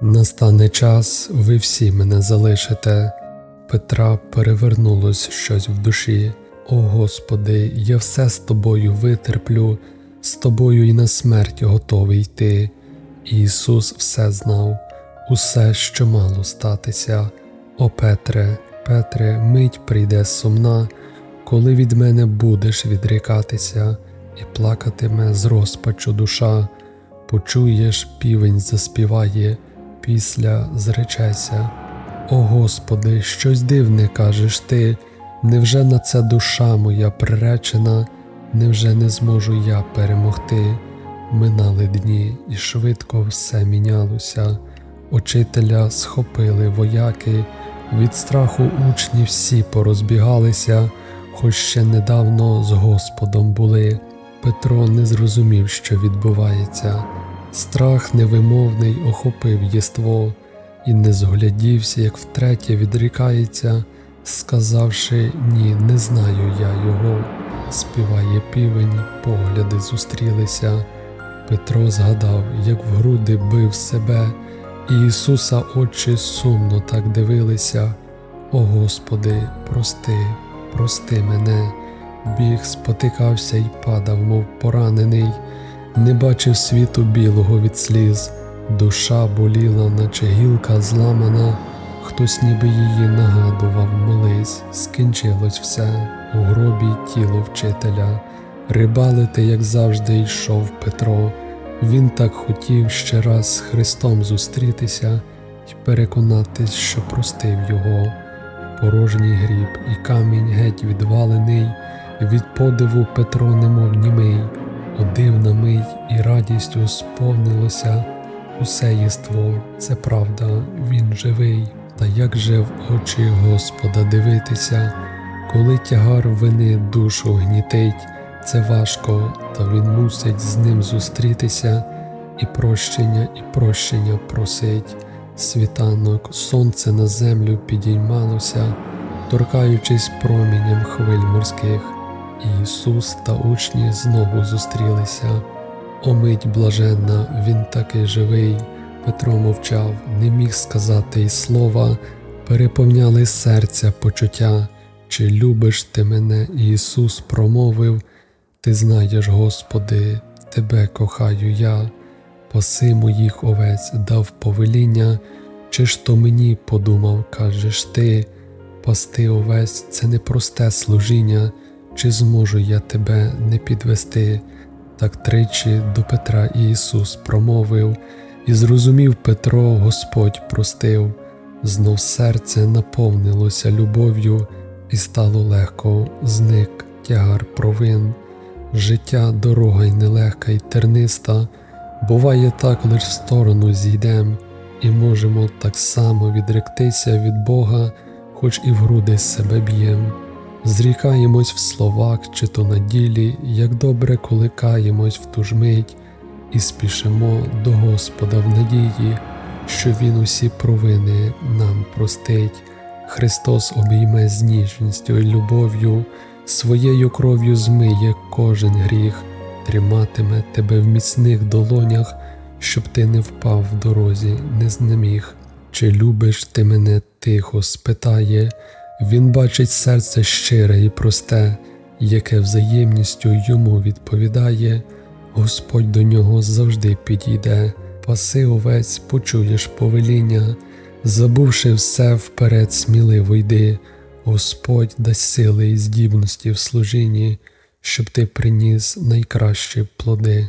Настане час, ви всі мене залишите. Петра перевернулось щось в душі. О Господи, я все з тобою витерплю, з тобою і на смерть готовий йти. Ісус все знав, усе, що мало статися. О Петре, Петре, мить прийде сумна, коли від мене будеш відрікатися, і плакатиме з розпачу душа. Почуєш, півень заспіває, після зречеся. О Господи, щось дивне кажеш ти, невже на це душа моя приречена, невже не зможу я перемогти? Минали дні, і швидко все мінялося. Учителя схопили вояки, від страху учні всі порозбігалися, хоч ще недавно з Господом були. Петро не зрозумів, що відбувається. Страх невимовний охопив єство, і не зглядівся, як втретє відрікається, сказавши ні, не знаю я його. Співає півень, погляди зустрілися. Петро згадав, як в груди бив себе, і Ісуса очі сумно так дивилися. О Господи, прости, прости мене, біг, спотикався й падав, мов поранений, не бачив світу білого від сліз, душа боліла, наче гілка зламана, хтось ніби її нагадував, молись, скінчилось все у гробі тіло вчителя. Рибалити, як завжди, йшов Петро. Він так хотів ще раз з Христом зустрітися й переконатись, що простив його. Порожній гріб і камінь геть відвалений, від подиву Петро немов німий, о дивна мить і радістю сповнилося усе єство, це правда, він живий. Та як же в очі Господа дивитися, коли тягар вини душу гнітить, це важко, та він мусить з ним зустрітися, і прощення, і прощення просить. Світанок, сонце на землю підіймалося, торкаючись промінням хвиль морських, Ісус та учні знову зустрілися. Омить блаженна, він таки живий. Петро мовчав, не міг сказати й слова, переповняли серця почуття. Чи любиш ти мене? Ісус промовив, Ти знаєш, Господи, Тебе кохаю я, паси моїх овець дав повеління, чи ж то мені подумав, кажеш ти, пасти овець це не просте служіння, чи зможу я тебе не підвести? Так тричі до Петра Ісус промовив, і зрозумів Петро, Господь простив, знов серце наповнилося любов'ю, і стало легко, зник тягар провин. Життя дорога й нелегка й терниста, буває так лиш в сторону зійдем, і можемо так само відректися від Бога, хоч і в груди себе б'єм. Зрікаємось в словах чи то на ділі, як добре коли каємось в ту ж мить, і спішимо до Господа в надії, що Він усі провини нам простить. Христос обійме з ніжністю і любов'ю, своєю кров'ю змиє кожен гріх, триматиме тебе в міцних долонях, щоб ти не впав в дорозі, не знеміг. Чи любиш ти мене тихо спитає, він бачить серце щире і просте, яке взаємністю йому відповідає, Господь до нього завжди підійде, паси овець, почуєш повеління, забувши все вперед, сміливо йди, Господь дасть сили і здібності в служінні, щоб ти приніс найкращі плоди.